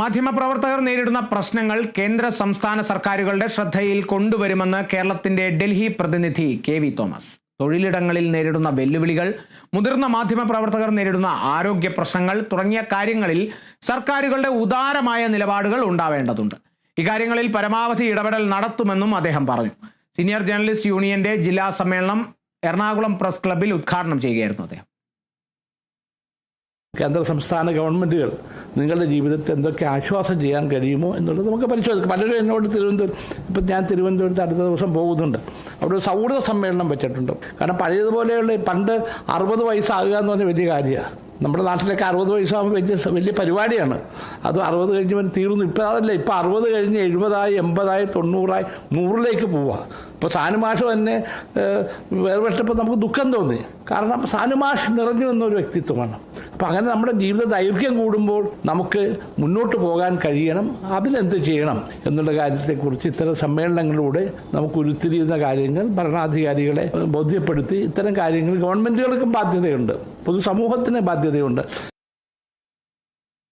മാധ്യമപ്രവർത്തകർ നേരിടുന്ന പ്രശ്നങ്ങൾ കേന്ദ്ര സംസ്ഥാന സർക്കാരുകളുടെ ശ്രദ്ധയിൽ കൊണ്ടുവരുമെന്ന് കേരളത്തിന്റെ ഡൽഹി പ്രതിനിധി കെ വി തോമസ്. തൊഴിലിടങ്ങളിൽ നേരിടുന്ന വെല്ലുവിളികൾ മുതിർന്ന മാധ്യമപ്രവർത്തകർ നേരിടുന്ന ആരോഗ്യ പ്രശ്നങ്ങൾ തുടങ്ങിയ കാര്യങ്ങളിൽ സർക്കാരുകളുടെ ഉദാരമായ നിലപാടുകൾ ഉണ്ടാവേണ്ടതുണ്ട്. ഇക്കാര്യങ്ങളിൽ പരമാവധി ഇടപെടൽ നടത്തുമെന്നും അദ്ദേഹം പറഞ്ഞു. സീനിയർ ജേർണലിസ്റ്റ് യൂണിയന്റെ ജില്ലാ സമ്മേളനം എറണാകുളം പ്രസ് ക്ലബിൽ ഉദ്ഘാടനം ചെയ്യുകയായിരുന്നു അദ്ദേഹം. കേന്ദ്ര സംസ്ഥാന ഗവൺമെന്റുകൾ നിങ്ങളുടെ ജീവിതത്തെ എന്തൊക്കെ ആശ്വാസം ചെയ്യാൻ കഴിയുമോ എന്നുള്ളത് നമുക്ക് പരിശോധിക്കാം. പലരും എന്നോട് തിരുവനന്തപുരം ഇപ്പം ഞാൻ തിരുവനന്തപുരത്ത് അടുത്ത ദിവസം പോകുന്നുണ്ട്. അവിടെ ഒരു സൗഹൃദ സമ്മേളനം വെച്ചിട്ടുണ്ട്. കാരണം പഴയതുപോലെയുള്ള പണ്ട് അറുപത് വയസ്സാകുക എന്ന് പറഞ്ഞ വലിയ കാര്യമാണ് നമ്മുടെ നാട്ടിലൊക്കെ അറുപത് വയസ്സാകുമ്പോൾ വലിയ വലിയ പരിപാടിയാണ്. അത് അറുപത് കഴിഞ്ഞ് തീർന്നു. ഇപ്പം അതല്ല ഇപ്പം അറുപത് കഴിഞ്ഞ് എഴുപതായി എൺപതായി തൊണ്ണൂറായി നൂറിലേക്ക് പോവുക ഇപ്പോൾ സാനുമാഷ് തന്നെ വേർപെട്ടപ്പോൾ നമുക്ക് ദുഃഖം തോന്നി. കാരണം സാനുമാഷ് നിറഞ്ഞു വന്ന ഒരു വ്യക്തിത്വമാണ്. അപ്പം അങ്ങനെ നമ്മുടെ ജീവിത ദൈർഘ്യം കൂടുമ്പോൾ നമുക്ക് മുന്നോട്ട് പോകാൻ കഴിയണം. അതിനെന്ത് ചെയ്യണം എന്നുള്ള കാര്യത്തെക്കുറിച്ച് ഇത്തരം സമ്മേളനങ്ങളിലൂടെ നമുക്ക് ഉരുത്തിരിയുന്ന കാര്യങ്ങൾ ഭരണാധികാരികളെ ബോധ്യപ്പെടുത്തി ഇത്തരം കാര്യങ്ങൾ ഗവൺമെന്റുകൾക്കും ബാധ്യതയുണ്ട്. പൊതുസമൂഹത്തിന് ബാധ്യതയുണ്ട്.